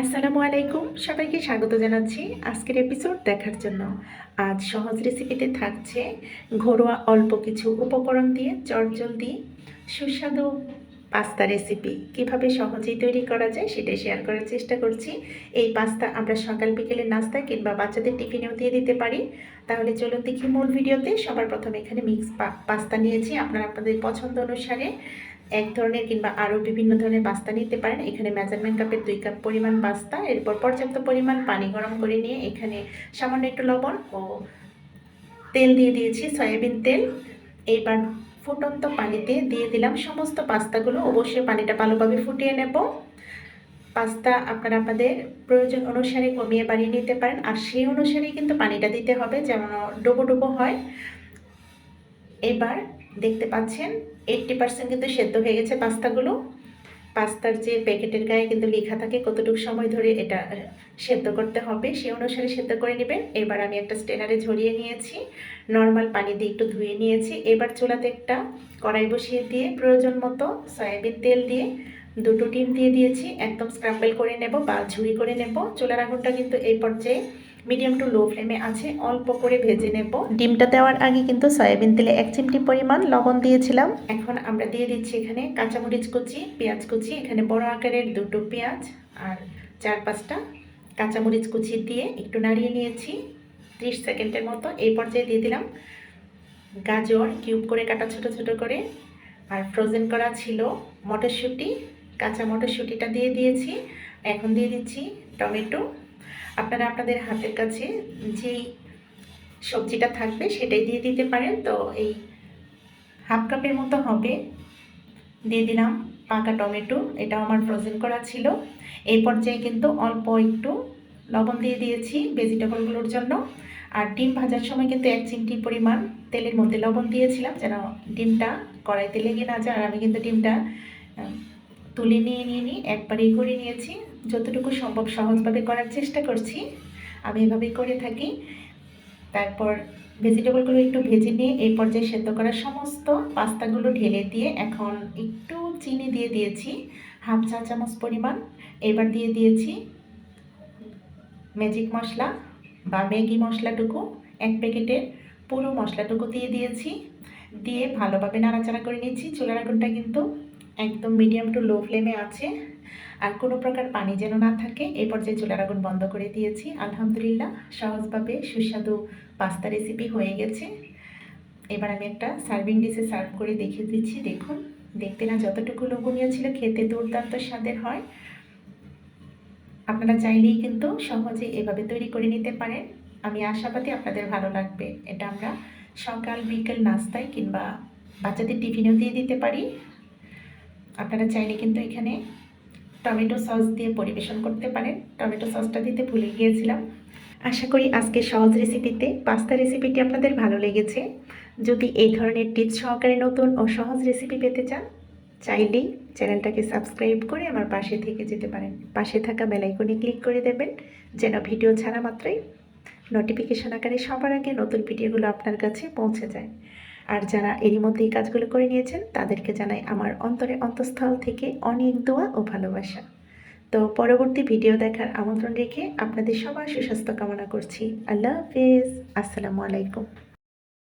আসসালামু আলাইকুম। সবাইকে স্বাগত জানাচ্ছি আজকের এপিসোড দেখার জন্য। আজ সহজ রেসিপিতে থাকছে ঘরোয়া অল্প কিছু উপকরণ দিয়ে চটজলদি সুস্বাদু পাস্তা রেসিপি কীভাবে সহজেই তৈরি করা যায় সেটাই শেয়ার করার চেষ্টা করছি। এই পাস্তা আমরা সকাল বিকেলে নাস্তায় কিংবা বাচ্চাদের টিফিনেও দিয়ে দিতে পারি। তাহলে চলুন দেখি মূল ভিডিওতে। সবার প্রথমে এখানে মিক্স পাস্তা নিয়েছি। আপনারা আপনাদের পছন্দ অনুসারে এক ধরনের কিংবা আরও বিভিন্ন ধরনের পাস্তা নিতে পারেন। এখানে মেজারমেন্ট কাপের দুই কাপ পরিমাণ পাস্তা, এরপর পর্যাপ্ত পরিমাণ পানি গরম করে নিয়ে এখানে সামান্য একটু লবণ ও তেল দিয়ে দিয়েছি, সয়াবিন তেল। এইবার ফুটন্ত পানিতে দিয়ে দিলাম সমস্ত পাস্তাগুলো। অবশ্যই পানিটা ভালোভাবে ফুটিয়ে নেব। পাস্তা আপনারা আপনাদের প্রয়োজন অনুসারে কমিয়ে বাড়িয়ে নিতে পারেন, আর সেই অনুসারেই কিন্তু পানিটা দিতে হবে যেমন ডুবো ডুবো হয়। এবার দেখতে পাচ্ছেন এইট্টি পার্সেন্ট কিন্তু সেদ্ধ হয়ে গেছে পাস্তাগুলো। পাস্তার যে প্যাকেটের গায়ে কিন্তু লেখা থাকে কতটুকু সময় ধরে এটা সেদ্ধ করতে হবে। সে অনুসারে সেদ্ধ করে নেবেন। এবার আমি একটা স্টেনারে ঝরিয়ে নিয়েছি। নর্মাল পানি দিয়ে একটু ধুয়ে নিয়েছি। এবার চুলাতে একটা কড়াই বসিয়ে দিয়ে প্রয়োজন মতো সয়াবিন তেল দিয়ে দুটো ডিম দিয়ে দিয়েছি। একদম স্ক্রাম্বল করে নেব বা ঝুরি করে নেব। চুলার আগুনটা কিন্তু এই পর্যায়ে মিডিয়াম টু লো ফ্লেমে আছে অল্প করে ভেজে নেব। ডিমটা দেওয়ার আগে কিন্তু সয়াবিন তেলে এক চিমটি পরিমাণ লবণ দিয়েছিলাম। এখন আমরা দিয়ে দিচ্ছি এখানে কাঁচামরিচ কুচি পেঁয়াজ কুচি এখানে বড় আকারের দুটো পেঁয়াজ আর চার পাঁচটা কাঁচামরিচ কুচি দিয়ে একটু নাড়িয়ে নিয়েছি। ত্রিশ সেকেন্ডের মতো এই পর্যায়ে দিয়ে দিলাম। গাজর কিউব করে কাটা ছোট ছোট করে আর ফ্রোজেন করা ছিল মটরশুঁটি কাঁচা মটরশুঁটিটা দিয়ে দিয়েছি। এখন দিয়ে দিচ্ছি টমেটো। আপনারা আপনাদের হাতের কাছে যেই সবজিটা থাকবে সেটাই দিয়ে দিতে পারেন। তো এই হাফ কাপের মতো হবে। দিয়ে দিলাম পাকা টমেটো এটা আমার ফ্রোজেন করা ছিল। এই পর্যায়ে কিন্তু অল্প একটু লবণ দিয়ে দিয়েছি ভেজিটেবলগুলোর জন্য। আর ডিম ভাজার সময় কিন্তু এক চিমটি পরিমাণ তেলের মধ্যে লবণ দিয়েছিলাম যেন ডিমটা কড়াইতে লেগে না যায়। আর আমি কিন্তু ডিমটা তুলে নিয়ে নিয়ে নিই একবারেই করে নিয়েছি। যতটুকু সম্ভব সহজভাবে করার চেষ্টা করছি। আমি এভাবেই করে থাকি। তারপর ভেজিটেবলগুলো একটু ভেজে নিয়ে এই পর্যায়ে সেদ্ধ করা সমস্ত পাস্তাগুলো ঢেলে দিয়ে এখন একটু চিনি দিয়ে দিয়েছি, হাফ চা চামচ পরিমাণ। এবার দিয়ে দিয়েছি ম্যাজিক মশলা বা ম্যাগি মশলাটুকু, এক প্যাকেটের পুরো মশলাটুকু দিয়ে দিয়েছি। দিয়ে ভালোভাবে নাড়াচাড়া করে নিচ্ছি চুলার আগুনটা কিন্তু একদম মিডিয়াম টু লো ফ্লেমে আছে। আর কোনো প্রকার পানি যেন না থাকে, এই পর্যায়ে চুলার আগুন বন্ধ করে দিয়েছি। আলহামদুলিল্লাহ, সহজভাবে সুস্বাদু পাস্তা রেসিপি হয়ে গেছে। এবার আমি একটা সার্ভিং ডিশে সার্ভ করে দেখিয়ে দিচ্ছি। দেখুন, দেখতে না যতটুকু লোভনীয় ছিল, খেতে দুর্দান্ত স্বাদের হয়। আপনারা চাইলেই কিন্তু সহজে এভাবে তৈরি করে নিতে পারেন। আমি আশাবাদী আপনাদের ভালো লাগবে। এটা আমরা সকাল বিকেল নাস্তায় কিংবা বাচ্চাদের টিফিনেও দিয়ে দিতে পারি। আপনারা চাইলে কিন্তু এখানে টমেটো সস দিয়ে পরিবেশন করতে পারেন। টমেটো সসটা দিতে ভুলে গিয়েছিলাম। আশা করি আজকে সহজ রেসিপিতে পাস্তা রেসিপিটি আপনাদের ভালো লেগেছে। যদি এই ধরনের টিপস সহকারে নতুন ও সহজ রেসিপি পেতে চান, চাইলেই চ্যানেলটাকে সাবস্ক্রাইব করে আমার পাশে থেকে যেতে পারেন। পাশে থাকা বেলাইকনে ক্লিক করে দেবেন, যেন ভিডিও ছাড়া মাত্রই নোটিফিকেশন আকারে সবার আগে নতুন ভিডিওগুলো আপনার কাছে পৌঁছে যায়। আর যারা এরই মধ্যে এই কাজগুলো করে নিয়েছেন, তাদেরকে জানাই আমার অন্তরে অন্তঃস্থল থেকে অনেক দোয়া ও ভালোবাসা। তো পরবর্তী ভিডিও দেখার আমন্ত্রণ রেখে আপনাদের সবার সুস্বাস্থ্য কামনা করছি। আল্লাহ হাফিজ। আসসালামু আলাইকুম।